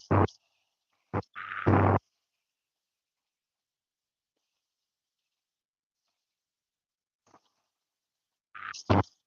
Thank you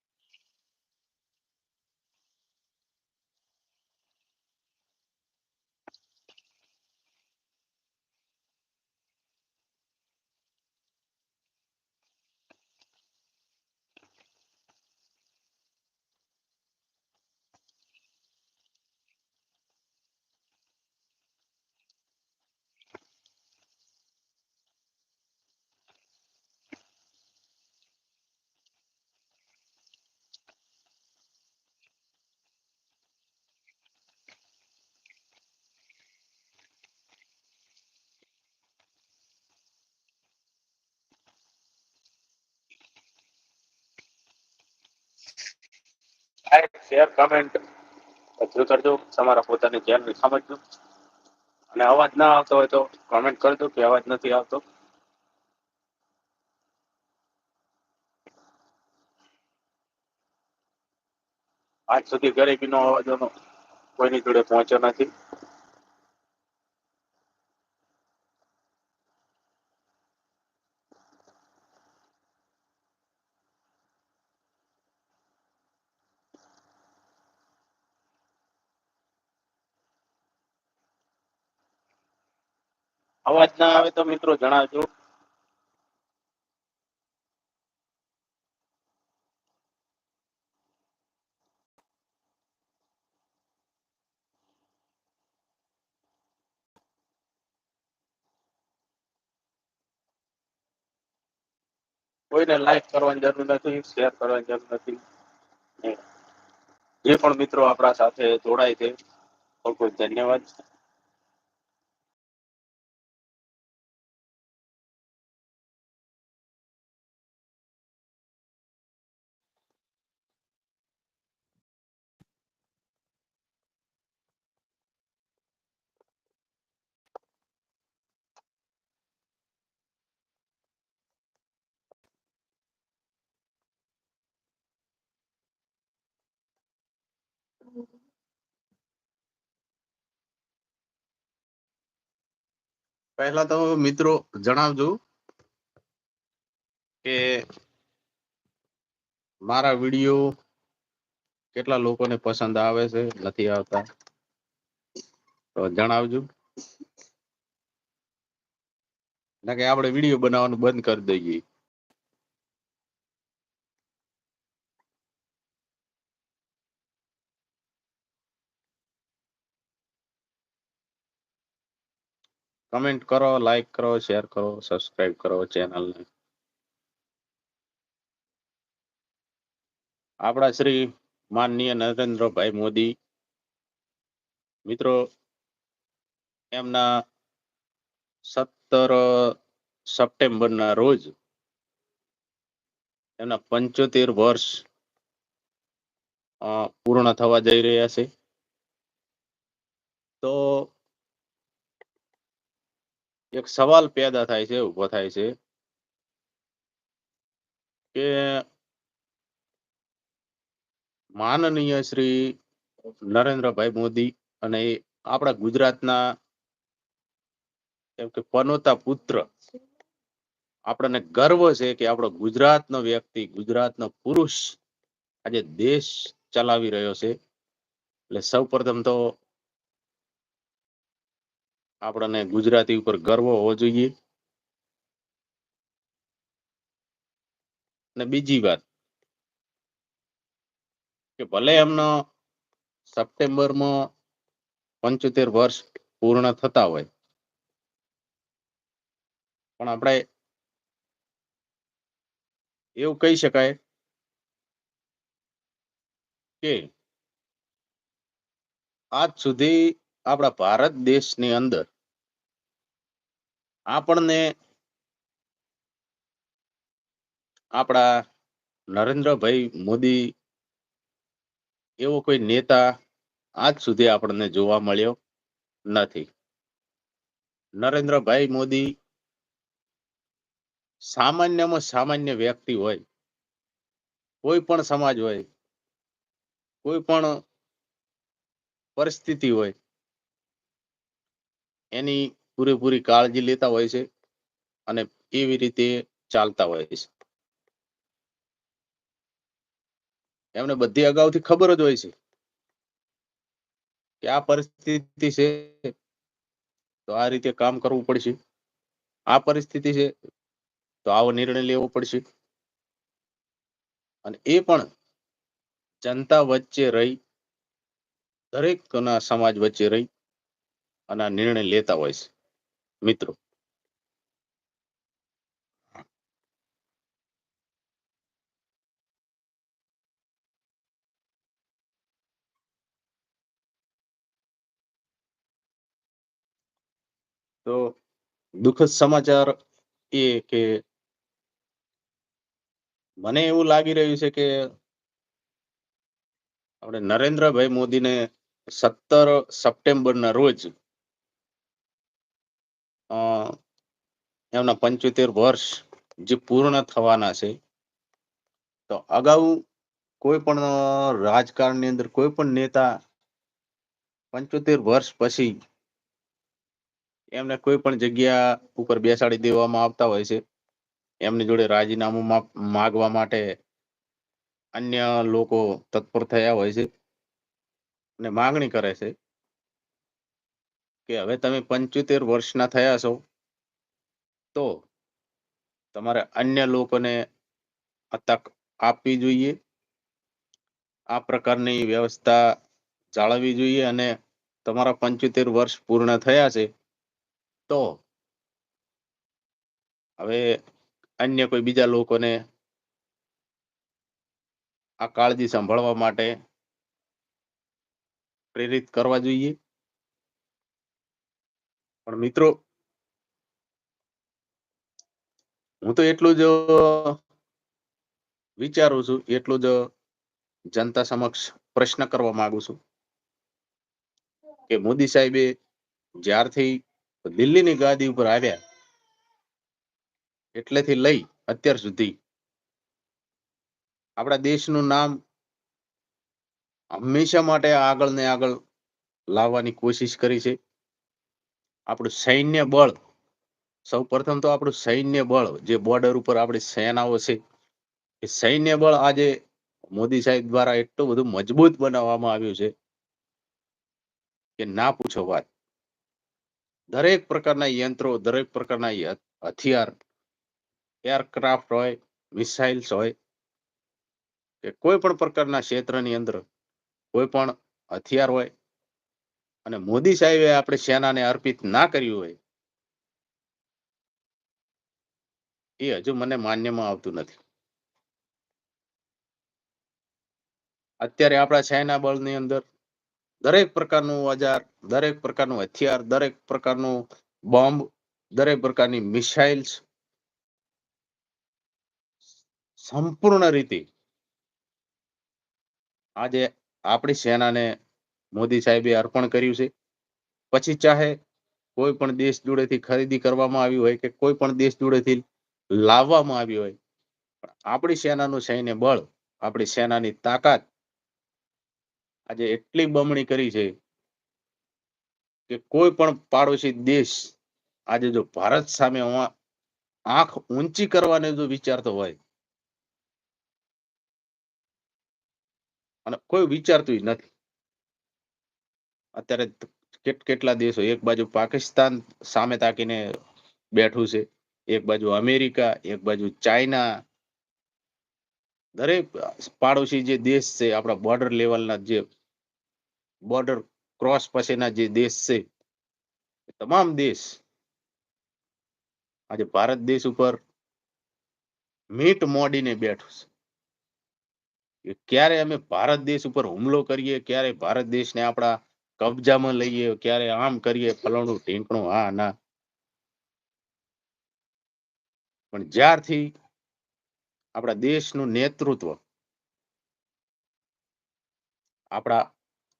like share comment બધું કરજો. તમારા પોતાની ધ્યાન સમજજો. અને અવાજ ના આવતો હોય તો કમેન્ટ કરજો કે અવાજ નથી આવતો. આજ સુધી ગરીબીનો અવાજોનો કોઈની જોડે પહોંચ્યો નથી. અવાજ ના આવે તો મિત્રો જણાવજો. કોઈને લાઈક કરવાની જરૂર નથી શેર કરવાની જરૂર નથી. ને જે પણ મિત્રો આપણા સાથે જોડાય છે. ખૂબ ખૂબ ધન્યવાદ. પહેલા તો મિત્રો જણાવજો કે મારા વીડિયો કેટલા લોકોને પસંદ આવે છે, નથી આવતા? તો જણાવજો. ના કે આપણે વીડિયો બનાવવાનું બંધ કરી દઈએ. કમેન્ટ કરો લાઈક કરો શેર કરો સબસ્ક્રાઇબ કરો ચેનલને આપણા શ્રી માનનીય નરેન્દ્રભાઈ મોદી. મિત્રો, એમના સત્તર સપ્ટેમ્બરના રોજ એમના પંચોતેર વર્ષ પૂર્ણ થવા જઈ રહ્યા છે. તો એક સવાલ પેદા થાય છે ઊભો થાય છે કે માનનીય શ્રી નરેન્દ્રભાઈ મોદી અને આપણા ગુજરાતના એમ કે પનોતા પુત્ર આપણને ગર્વ છે કે આપણો ગુજરાતનો વ્યક્તિ, ગુજરાતનો પુરુષ આજે દેશ ચલાવી રહ્યો છે. એટલે સૌ પ્રથમ તો આપણને ગુજરાતી ઉપર ગર્વ હોવો જોઈએ. અને બીજી વાત, કે ભલે એમનો સપ્ટેમ્બરમાં પંચોતેર વર્ષ પૂર્ણ થતા હોય, પણ આપણે એવું કહી શકાય કે આજ સુધી આપણા ભારત દેશની અંદર આપણને આપણા નરેન્દ્રભાઈ મોદી એવો કોઈ નેતા આજ સુધી આપણને જોવા મળ્યો નથી. નરેન્દ્રભાઈ મોદી સામાન્યમાં સામાન્ય વ્યક્તિ હોય, કોઈ પણ સમાજ હોય, કોઈ પણ પરિસ્થિતિ હોય, એની પૂરેપૂરી કાળજી લેતા હોય છે અને એવી રીતે ચાલતા હોય છે. એમને બધી અગાઉથી ખબર જ હોય છે કે આ પરિસ્થિતિ છે તો આ રીતે કામ કરવું પડશે. આ પરિસ્થિતિ છે તો આવો નિર્ણય લેવો પડશે. અને એ પણ જનતા વચ્ચે રહી, દરેકના સમાજ વચ્ચે રહી અને આ નિર્ણય લેતા હોય છે. મિત્રો. તો દુઃખદ સમાચાર એ કે મને એવું લાગી રહ્યું છે કે આપણે નરેન્દ્રભાઈ મોદીને સત્તર સપ્ટેમ્બરના રોજ એમના પંચોતેર વર્ષ જે પૂર્ણ થવાના છે. તો અગાઉ કોઈ પણ રાજકારણની અંદર કોઈ પણ નેતા પંચોતેર વર્ષ પછી એમને કોઈ પણ જગ્યા ઉપર બેસાડી દેવામાં આવતા હોય છે. એમની જોડે રાજીનામું માગવા માટે અન્ય લોકો તત્પર થયા હોય છે. અને માંગણી કરે છે. કે હવે તમે પંચોતેર વર્ષના થયા છો, તો તમારે અન્ય લોકોને તક આપવી જોઈએ. આ પ્રકારની વ્યવસ્થા જાળવવી જોઈએ અને તમારા પંચોતેર વર્ષ પૂર્ણ થયા છે, તો હવે અન્ય કોઈ બીજા લોકોને આ કાળજી સંભાળવા માટે પ્રેરિત કરવા જોઈએ. પણ મિત્રો, હું તો એટલું જ વિચારું છું, એટલું જ જનતા સમક્ષ પ્રશ્ન કરવા માંગુ છું કે મોદી સાહેબે જ્યારથી દિલ્હીની ગાદી ઉપર આવ્યા, એટલેથી લઈ અત્યાર સુધી આપણા દેશનું નામ હંમેશા માટે આગળ ને આગળ લાવવાની કોશિશ કરી છે. આપણું સૈન્ય બળ સૌ પ્રથમ તો આપણું સૈન્ય બળ, જે બોર્ડર ઉપર આપણી સેનાઓ છે, એ સૈન્ય બળ આજે મોદી સાહેબ દ્વારા એટલું બધું મજબૂત બનાવવામાં આવ્યું છે કે ના પૂછો વાત. દરેક પ્રકારના યંત્રો, દરેક પ્રકારના હથિયાર એરક્રાફ્ટ હોય મિસાઇલ્સ હોય, કે કોઈ પણ પ્રકારના ક્ષેત્રની અંદર કોઈ પણ હથિયાર હોય અને મોદી સાહેબે આપણે સેનાને અર્પિત ના કર્યું હોય, એ હજુ મને માન્યમાં આવતું નથી. અત્યારે આપણા સેના બળની અંદર દરેક પ્રકારનું અજાર દરેક પ્રકારનું હથિયાર, દરેક પ્રકારનું બોમ્બ, દરેક પ્રકારની મિસાઇલ્સ સંપૂર્ણ રીતે આજે આપણી સેનાને મોદી સાહેબે અર્પણ કર્યું છે. પછી ચાહે કોઈ પણ દેશ જોડેથી ખરીદી કરવામાં આવી હોય કે કોઈ પણ દેશ જોડેથી લાવવામાં આવી હોય આપણી સેનાનું સૈન્ય બળ, આપણી સેનાની તાકાત આજે એટલી બમણી કરી છે કે કોઈ પણ પાડોશી દેશ આજે જો ભારત સામે આંખ ઊંચી કરવાને જો વિચારતો હોય, અને કોઈ વિચારતું નથી. અત્યારે કેટલા દેશો એક બાજુ પાકિસ્તાન સામે તાકીને બેઠું છે, એક બાજુ અમેરિકા, એક બાજુ ચાઇના. દરેક પાડોશી જે દેશ છે, આપણા બોર્ડર લેવલના જે બોર્ડર ક્રોસ પછીના જે દેશ છે તમામ દેશ આજે ભારત દેશ ઉપર મીટ મોડીને બેઠું છે. ક્યારે અમે ભારત દેશ ઉપર હુમલો કરીએ, ક્યારે ભારત દેશને આપણા કબજામાં લઈએ, ક્યારે આમ કરીએ, ફલાણું ઢીંકણું હા ના. પણ જ્યારથી આપણા દેશનું નેતૃત્વ, આપણા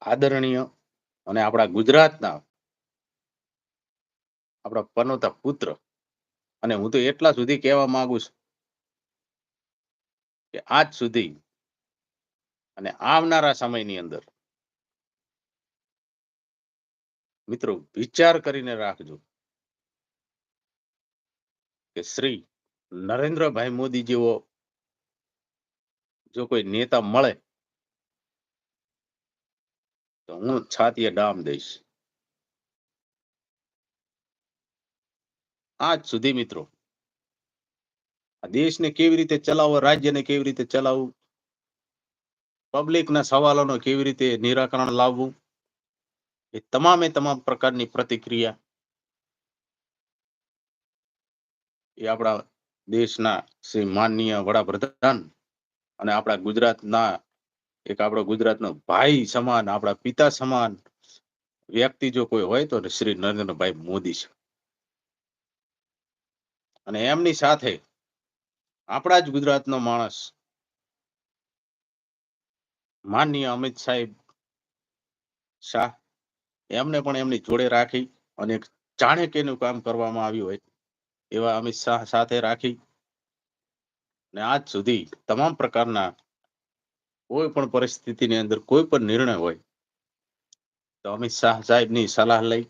આદરણીય અને આપણા ગુજરાતના, આપણા પનોતા પુત્ર, અને હું તો એટલા સુધી કહેવા માંગુ છું કે આજ સુધી અને આવનારા સમયની અંદર મિત્રો, વિચાર કરીને રાખજો કે શ્રી નરેન્દ્રભાઈ મોદી જેવો જો કોઈ નેતા મળે, તો હું છાતીએ ડામ દઈશ. આજ સુધી મિત્રો, આ દેશને કેવી રીતે ચલાવવો, રાજ્યને કેવી રીતે ચલાવવું પબ્લિકના સવાલોનો કેવી રીતે નિરાકરણ લાવવું એ તમામે તમામ પ્રકારની પ્રતિક્રિયા એ આપણા દેશના શ્રી માનનીય વડાપ્રધાન અને આપણા ગુજરાતના એક આપણો ગુજરાતનો ભાઈ સમાન, આપણા પિતા સમાન વ્યક્તિ જો કોઈ હોય તો શ્રી નરેન્દ્રભાઈ મોદી છે. અને એમની સાથે આપણા જ ગુજરાતનો માણસ માનનીય અમિત સાહેબ શાહ એમને પણ એમની જોડે રાખી અને ચાણક્યનું કામ કરવામાં આવ્યું હોય, એવા અમિત શાહ સાથે રાખી. ને આજ સુધી તમામ પ્રકારના કોઈ પણ પરિસ્થિતિની અંદર કોઈ પણ નિર્ણય હોય, તો અમિત શાહ સાહેબની સલાહ લઈ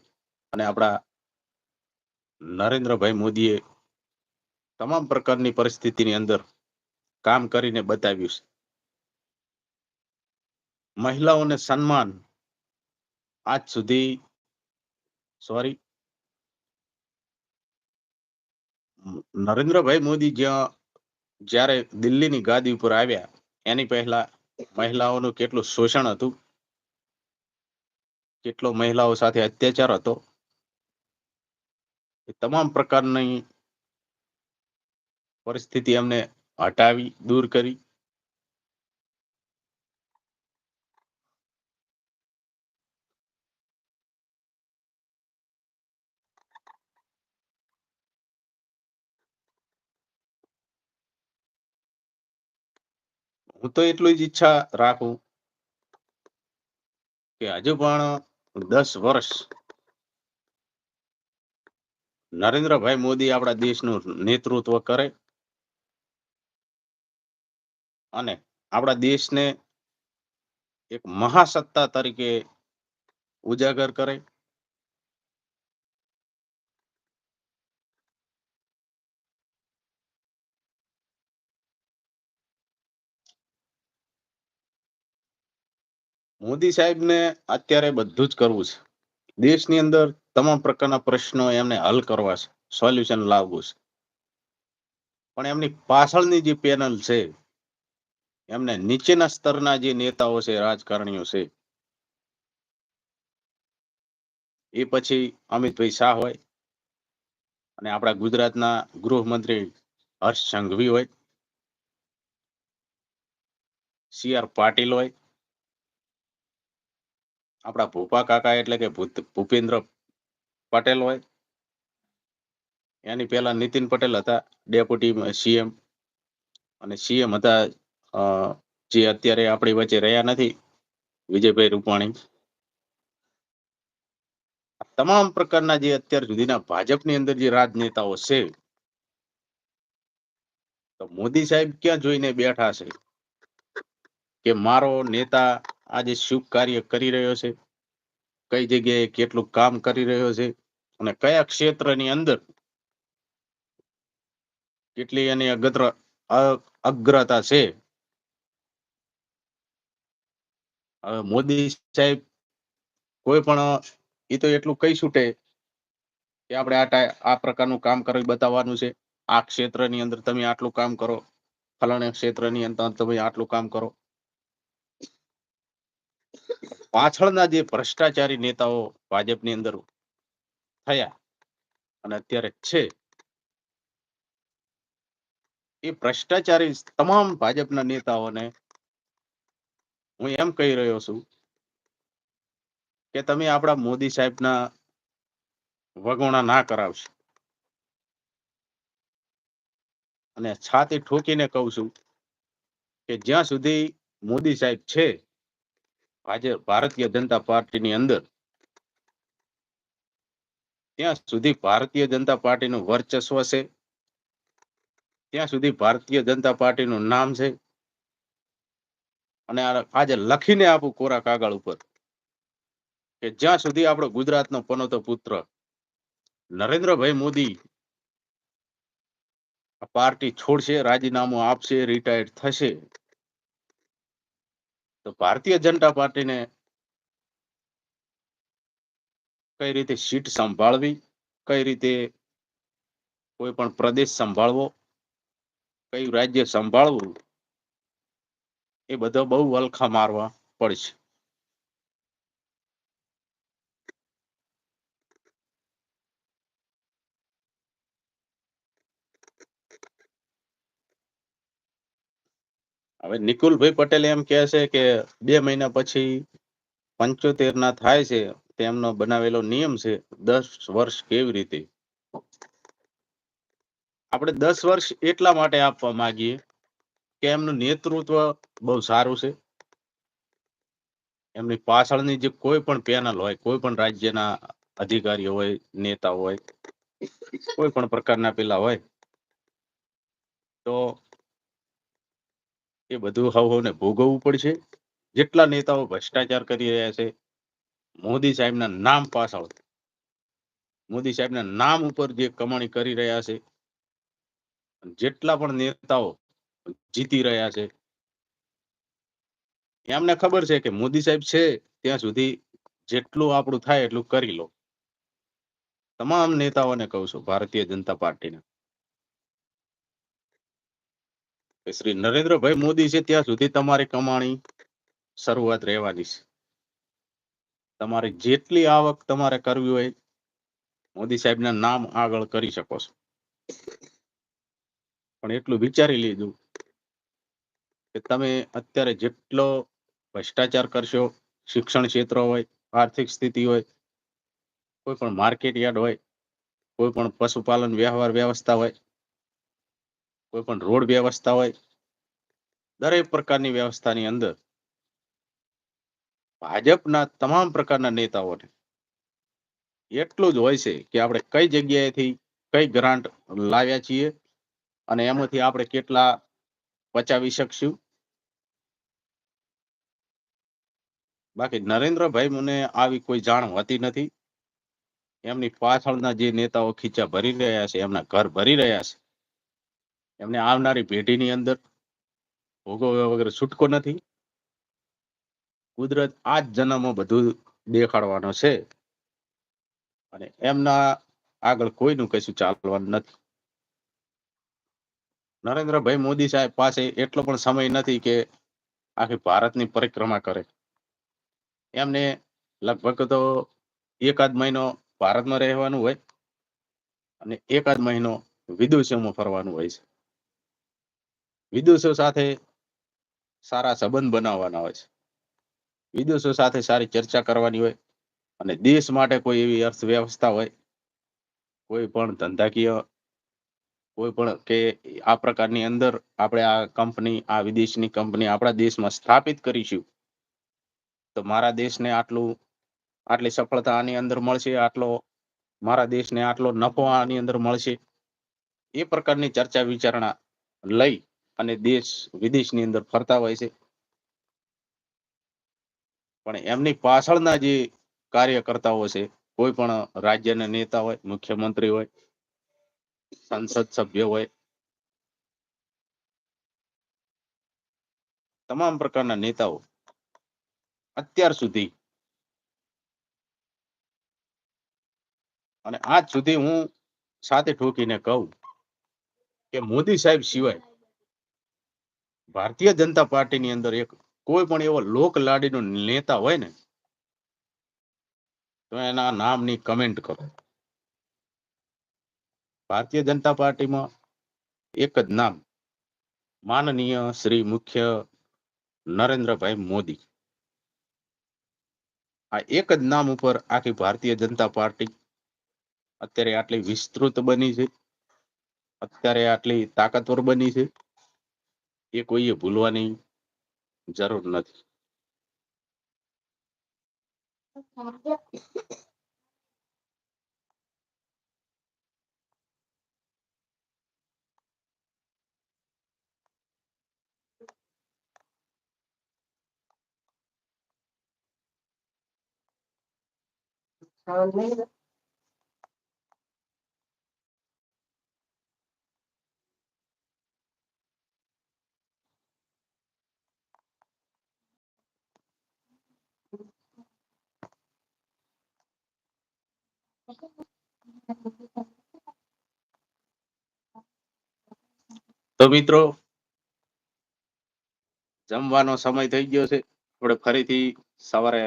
અને આપણા નરેન્દ્રભાઈ મોદીએ તમામ પ્રકારની પરિસ્થિતિની અંદર કામ કરીને બતાવ્યું છે. મહિલાઓને સન્માન આજ સુધી સોરી નરેન્દ્રભાઈ મોદી જ્યાં, જ્યારે દિલ્હીની ગાદી ઉપર આવ્યા, એની પહેલા મહિલાઓનું કેટલું શોષણ હતું? કેટલો મહિલાઓ સાથે અત્યાચાર હતો? એ તમામ પ્રકારની પરિસ્થિતિ એમને હટાવી, દૂર કરી. હું તો એટલું જ ઈચ્છા રાખું કે હજુ પણ દસ વર્ષ નરેન્દ્રભાઈ મોદી આપણા દેશનું નેતૃત્વ કરે અને આપણા દેશને એક મહાસત્તા તરીકે ઉજાગર કરે. મોદી સાહેબને અત્યારે બધું જ કરવું છે. દેશની અંદર તમામ પ્રકારના પ્રશ્નો એમને હલ કરવા છે સોલ્યુશન લાવવું છે. પણ એમની પાછળની જે પેનલ છે, એમને નીચેના સ્તરના જે નેતાઓ છે, રાજકારણીઓ છે, એ પછી અમિતભાઈ શાહ હોય અને આપણા ગુજરાતના ગૃહમંત્રી હર્ષ સંઘવી હોય, સી આર પાટીલ હોય આપણા ભૂપા કાકા એટલે કે ભૂપેન્દ્ર પટેલ હોય. એની પહેલા નીતિન પટેલ હતા, ડેપ્યુટી સીએમ. અને સીએમ હતા જે અત્યારે આપણી વચ્ચે રહ્યા નથી, વિજયભાઈ રૂપાણી. તમામ પ્રકારના જે અત્યાર સુધીના ભાજપની અંદર જે રાજનેતાઓ છે, તો મોદી સાહેબ ક્યાં જોઈને બેઠા છે? કે મારો નેતા આજે શું કાર્ય કરી રહ્યો છે. કઈ જગ્યાએ કેટલું કામ કરી રહ્યો છે અને કયા ક્ષેત્રની અંદર કેટલી એની અગત્ર અગ્રતા છે. મોદી સાહેબ કોઈ પણ એ તો એટલું કહી છૂટે કે આપણે આ આ પ્રકારનું કામ કરી બતાવવાનું છે. આ ક્ષેત્રની અંદર તમે આટલું કામ કરો. ફલાણા ક્ષેત્રની અંદર તમે આટલું કામ કરો. પાછળના જે ભ્રષ્ટાચારી નેતાઓ ભાજપની અંદર થયા અને અત્યારે છે, એ ભ્રષ્ટાચારી તમામ ભાજપના નેતાઓને હું એમ કહી રહ્યો છું કે તમે આપણા મોદી સાહેબના વગોણા ના કરાવશો. અને છાતી ઠોકીને કહું છું કે જ્યાં સુધી મોદી સાહેબ છે આજે ભારતીય જનતા પાર્ટીની અંદર ત્યાં સુધી ભારતીય જનતા પાર્ટીનું વર્ચસ્વ છે. ત્યાં સુધી ભારતીય જનતા પાર્ટીનું નામ છે. અને આજે લખીને આપું કોરા કાગળ ઉપર કે જ્યાં સુધી આપણો ગુજરાતનો પનોતો પુત્ર નરેન્દ્રભાઈ મોદી પાર્ટી છોડશે, રાજીનામું આપશે રિટાયર્ડ થશે તો ભારતીય જનતા પાર્ટીને કઈ રીતે સીટ સંભાળવી, કઈ રીતે કોઈ પણ પ્રદેશ સંભાળવો, કયું રાજ્ય સંભાળવું, એ બધો બહુ વલખા મારવા પડશે. હવે નિકુલભાઈ પટેલ એમ કહે છે કે બે મહિના પછી પંચોતેર ના થાય છે, તેમનો બનાવેલો નિયમ છે દસ વર્ષ કેવી રીતે? આપણે દસ વર્ષ એટલા માટે આપવા માંગીએ કે એમનું નેતૃત્વ બહુ સારું છે. એમની પાછળની જે કોઈ પણ પેનલ હોય, કોઈ પણ રાજ્યના અધિકારીઓ હોય, નેતા હોય, કોઈ પણ પ્રકારના પેલા હોય, તો એ બધું હવને ભોગવવું પડશે. જેટલા નેતાઓ ભ્રષ્ટાચાર કરી રહ્યા છે, મોદી સાહેબના નામ પાછળ. મોદી સાહેબના નામ ઉપર જે કમાણી કરી રહ્યા છે, જેટલા પણ નેતાઓ જીતી રહ્યા છે એમને ખબર છે કે મોદી સાહેબ છે, ત્યાં સુધી જેટલું આપણું થાય એટલું કરી લો. તમામ નેતાઓને કહું છું, ભારતીય જનતા પાર્ટીને કે શ્રી નરેન્દ્રભાઈ મોદી છે ત્યાં સુધી તમારી કમાણી શરૂઆત રહેવાની છે. તમારે જેટલી આવક તમારે કરવી હોય, મોદી સાહેબના નામ આગળ કરી શકો છો. પણ એટલું વિચારી લીધું કે તમે અત્યારે જેટલો ભ્રષ્ટાચાર કરશો, શિક્ષણ ક્ષેત્ર હોય, આર્થિક સ્થિતિ હોય, કોઈ પણ માર્કેટ યાર્ડ હોય, કોઈ પણ પશુપાલન વ્યવહાર વ્યવસ્થા હોય કોઈ પણ રોડ વ્યવસ્થા હોય, દરેક પ્રકારની વ્યવસ્થાની અંદર ભાજપના તમામ પ્રકારના નેતાઓને એટલું જ હોય છે કે આપણે કઈ જગ્યાએથી કઈ ગ્રાન્ટ લાવ્યા છીએ અને એમાંથી આપણે કેટલા પચાવી શકશું. બાકી નરેન્દ્રભાઈ મને આવી કોઈ જાણ હોતી નથી. એમની પાછળના જે નેતાઓ ખીચા ભરી રહ્યા છે, એમના ઘર ભરી રહ્યા છે. એમને આવનારી પેઢીની અંદર ભોગવ્યા વગર છૂટકો નથી. કુદરત આ જ જન્મમાં બધું દેખાડવાનો છે. અને એમના આગળ કોઈનું કશું ચાલવાનું નથી. નરેન્દ્રભાઈ મોદી સાહેબ પાસે એટલો પણ સમય નથી કે આખી ભારતની પરિક્રમા કરે. એમને લગભગ તો એકાદ મહિનો ભારતમાં રહેવાનું હોય અને એકાદ મહિનો વિદેશોમાં ફરવાનું હોય છે. વિદેશો સાથે સારા સંબંધ બનાવવાના હોય છે. વિદેશો સાથે સારી ચર્ચા કરવાની હોય અને દેશ માટે કોઈ એવી અર્થવ્યવસ્થા હોય, કોઈ પણ ધંધાકીય, કોઈ પણ કે આ પ્રકારની અંદર આપણે આ કંપની, આ વિદેશની કંપની આપણા દેશમાં સ્થાપિત કરીશું, તો મારા દેશને આટલું, આટલી સફળતા આની અંદર મળશે, આટલો મારા દેશને આટલો નફો આની અંદર મળશે, એ પ્રકારની ચર્ચા વિચારણા લઈ અને દેશ વિદેશની અંદર ફરતા હોય છે. પણ એમની પાછળના જે કાર્યકર્તાઓ છે, કોઈ પણ રાજ્યના નેતા હોય, મુખ્યમંત્રી હોય, સંસદ સભ્ય હોય, તમામ પ્રકારના નેતાઓ અત્યાર સુધી અને આજ સુધી હું સાથે ઠોકીને કહું કે મોદી સાહેબ સિવાય ભારતીય જનતા પાર્ટીની અંદર એક કોઈ પણ એવો લોક લાડીનો નેતા હોય ને, તો એના નામની કમેન્ટ કરો. ભારતીય જનતા પાર્ટીમાં એક જ નામ માનનીય શ્રી મુખ્ય નરેન્દ્રભાઈ મોદી. આ એક જ નામ ઉપર આખી ભારતીય જનતા પાર્ટી અત્યારે આટલી વિસ્તૃત બની છે, અત્યારે આટલી તાકાતવર બની છે. એ કોઈએ ભૂલવાની જરૂર નથી. તો મિત્રો, જમવાનો સમય થઈ ગયો છે. આપણે ફરીથી સવારે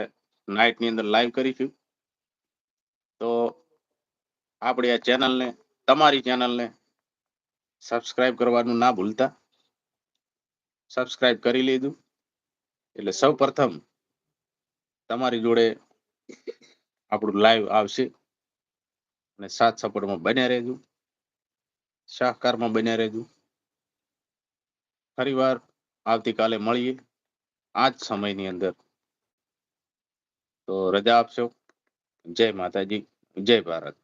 નાઇટની અંદર લાઈવ કરીશું. તો આપણી આ ચેનલને તમારી ચેનલને સબસ્ક્રાઇબ કરવાનું ના ભૂલતા. સબસ્ક્રાઇબ કરી લીધું એટલે સૌ પ્રથમ તમારી જોડે આપણું લાઈવ આવશે. અને સાથ સપોર્ટમાં બન્યા રહેજો. સહકારમાં બન્યા રહેજો. ફરીવાર આવતીકાલે મળીએ. આ જ સમયની અંદર. તો રજા આપશો. જય માતાજી. જય ભારત.